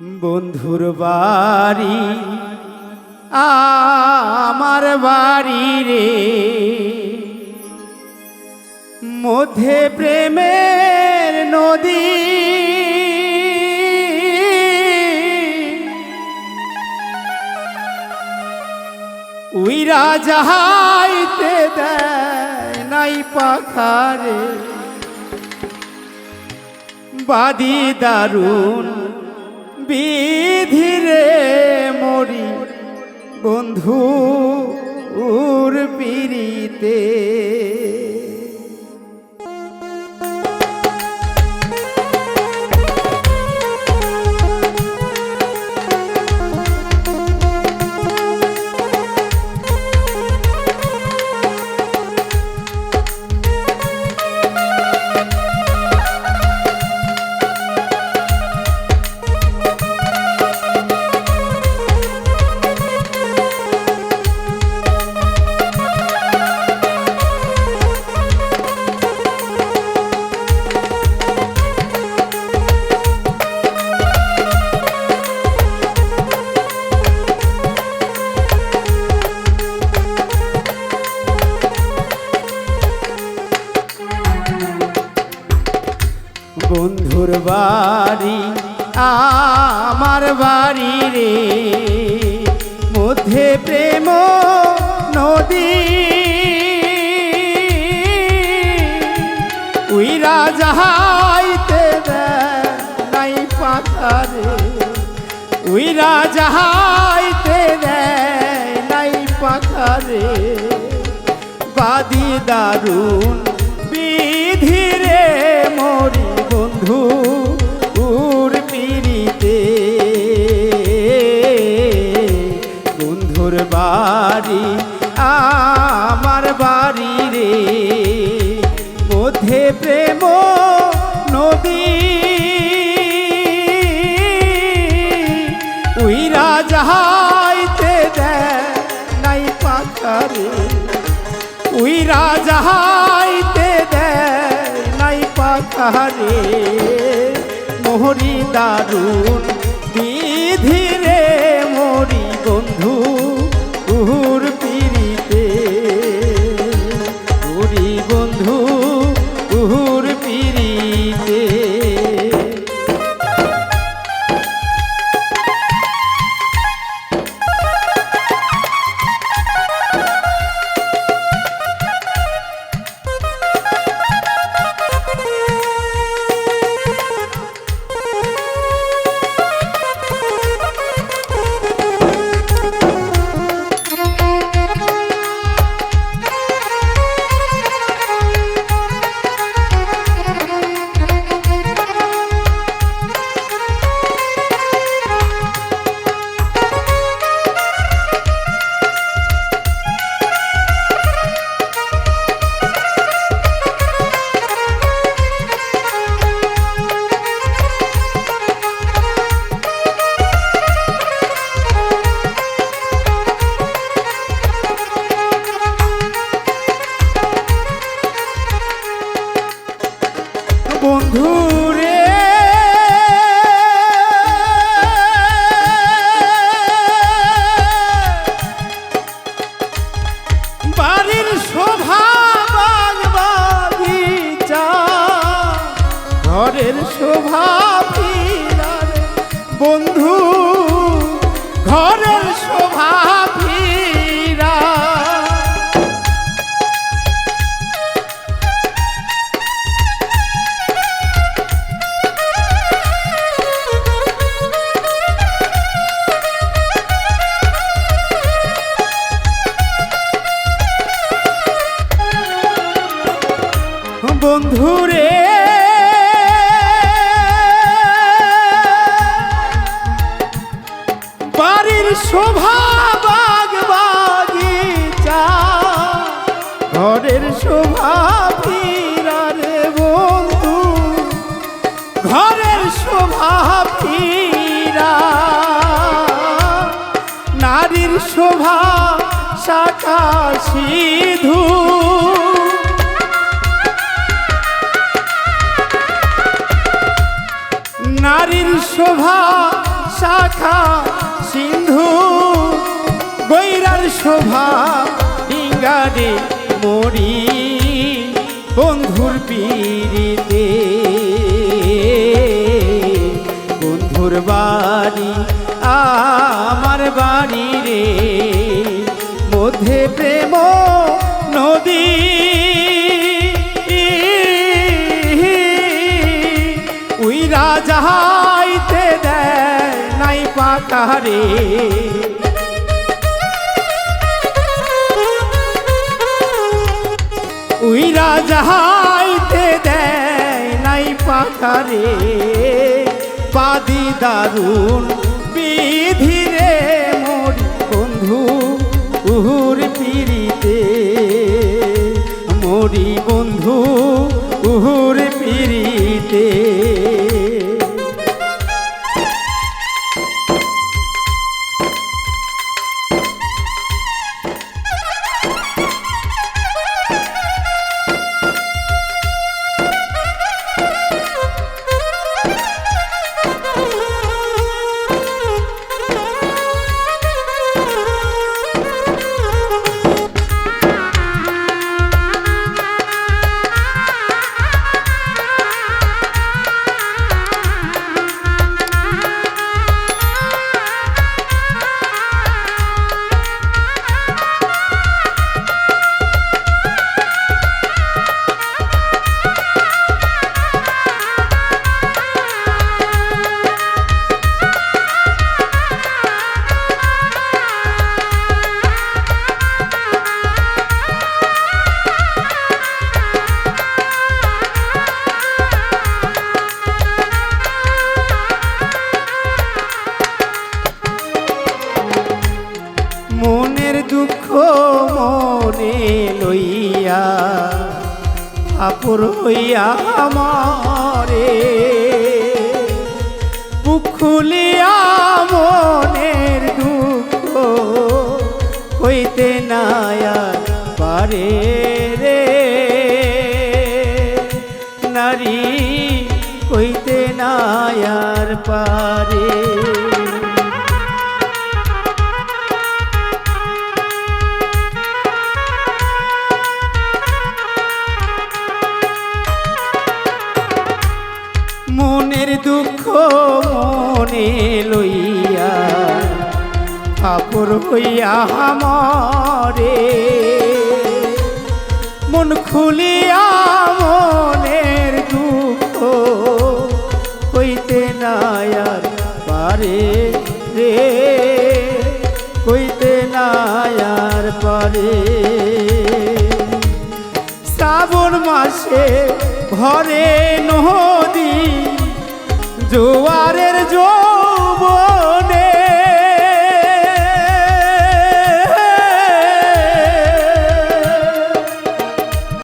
বন্ধুর বাড়ি, আমার বাড়ি রে। মধ্যে প্রেমের নদী, উইরা যাহাইতে দেয় নাই পাখারে। বাদি দারুণ বিধিরে মরি। বন্ধু উর পিরিতে বাড়ি, আমার বাড়ি রে। মধ্যে প্রেম নদী। উইরা যাহাইতে নাই পাখারে উইরা যাহাইতে নাই পাখারে বাদি দারুণ বন্ধুর বাড়ি, আমার বাড়ি রে। মধ্যে প্রেম নদী উইরা যাহাইতে দেয় নাই পাখারে উইরা যাহাইতে দেয় নাই পাখারে মোহরি দারুণ শোভা বন্ধু ঘরের শোভা ফিরা। নারীর শোভা শাখা সিধু নারীর শোভা শাখা সিন্ধু গৈরার শোভা ডিঙ্গারে মরি বন্ধুর পিড়িতে বন্ধুর বাড়ি আমার বাড়ি রে। মধ্যে প্রেম নদী। উইরা যাহাইতে দেয় নাই পাকারে উইরা যাহাইতে দেয় নাই পাকারে পাদি দারুণ বিধিরে মোর বন্ধু উহুর পিড়িতে। মরি বন্ধু মনের দুঃখ মনে লইয়া আপুর হইয়া আমারে। বুক খুলিয়া মনের দুঃখ কইতে নায়া পারে রে। নারী কইতে নায়ার পারে। ঠাকুর হইয়া আমারে মন খুলিয়া মনের দুঃখ কইতে নায়ার পারে রে। কইতে নায়ার পারে। শ্রাবণ মাসে ঘরে নদী, জোয়ারের জোর